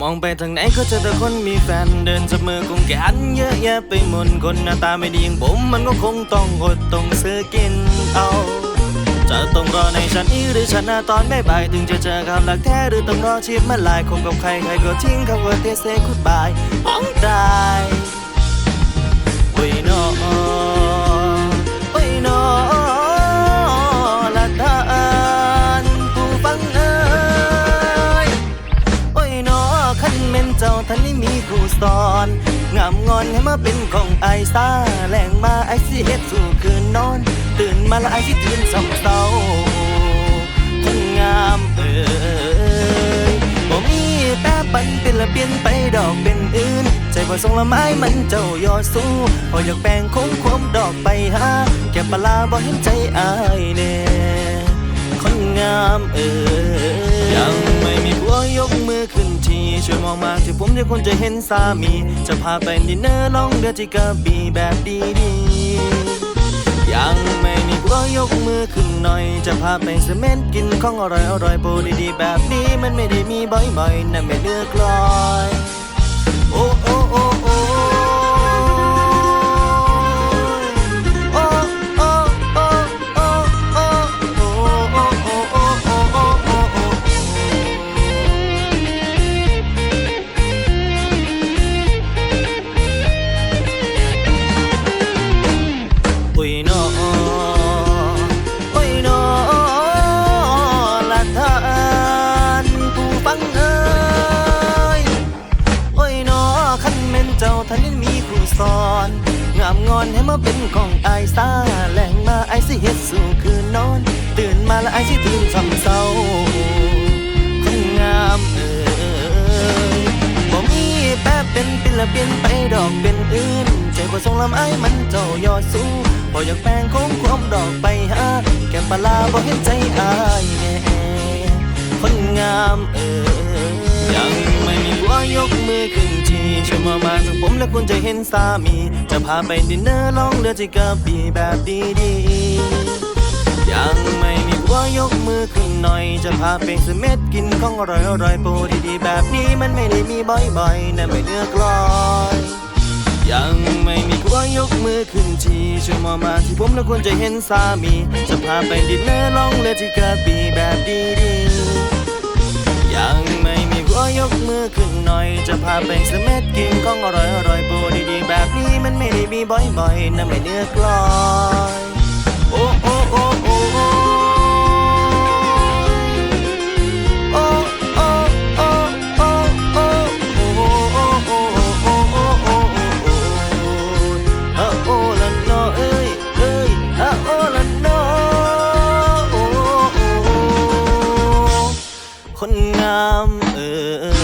มองไปทางไหนก็เจอแต่คนมีแฟนเดินจับมือคงแกนเยอะแยะไปหมดคนหน้าตาไม่ดีอย่างผมมันก็คงต้องอดต้องซื้อกินเอาจะต้องรอในฉันนี้หรือฉันหน้าตอนบ่ายถึงจะเจอกับรักแท้หรือต้องรอชีพมาลายคบกับใครใครก็ทิ้งเขาว่าเทเซคุดบายอ้องตายโอ้ งามงอนให้มาเป็นของไอายซาแหลงมาไอสิเฮ็ดสู่คืนนอน ตื่นมาละไอสิตื่นสองเศร้าคนงามเอ่ยบ่มีแป้ปันเป็นละเปลี่ยนไปดอกเป็นอื่น ใจบ่ทรงละไม้มันเจ้ายอสู้พออยากแปลงคงความดอกไปหาแก่ปลาร้าบ่เห็นใจอายแน่คนงามเอ่ย ช่วยมองมาที่ผมที่คนจะเห็นสามี จะพาไปดินเนอร์ล่องเรือที่กระบี่แบบดีๆ ยังไม่มีผัวยกมือขึ้นหน่อย จะพาไปเสเมนกินของอร่อยอร่อยโปรดีๆแบบนี้มันไม่ได้มีบ่อยๆนั่นไม่เลือกลอย โอ้โอ้โอ้ สอน งามงอนให้มาเป็นของอายซาแหลงมาไอายสิเฮ็ดสู่คืนนอน ตื่นมาแล้วไอายสิตื่นซ้ำเศร้าคนงามเอ่ยบ่มีแป๊บเป็นปิละเปลี่ยนไปดอกเป็นอื่นใจบ่ทรงลำไอายมันเจ้ายอดสู้พออยากแปลงคงความดอกไปหาแก้มปลาลาบ่เห็นใจอายแน่คนงามเอ่ยยังไม่มีผัวยกมือ และคุณจะเห็นสามี จะพาไปดินเนอร์ล่องเรือที่กระบี่แบบดีๆ ยังไม่มีผัวยกมือขึ้นหน่อย จะพาไปสเม็ดกินของอร่อยอร่อยๆโปรดีๆ แบบนี้มันไม่ได้มีบ่อยๆนั่นไม่เลือกลอยยังไม่มีผัวยกมือขึ้นทีช่วยมามาที่ผมและคุณจะเห็นสามี จะพาไปดินเนอร์ล่องเรือที่กระบี่แบบดีๆ ยังไม่มีผัวยก ขึ้นหน่อย จะพาไปสเม็ดกินของอร่อยอร่อยโบดีๆแบบนี้มันไม่ได้มีบ่อยๆนะไม่เนื้อกลอยโอ้โอ้โอ้โอ้คนงามเออ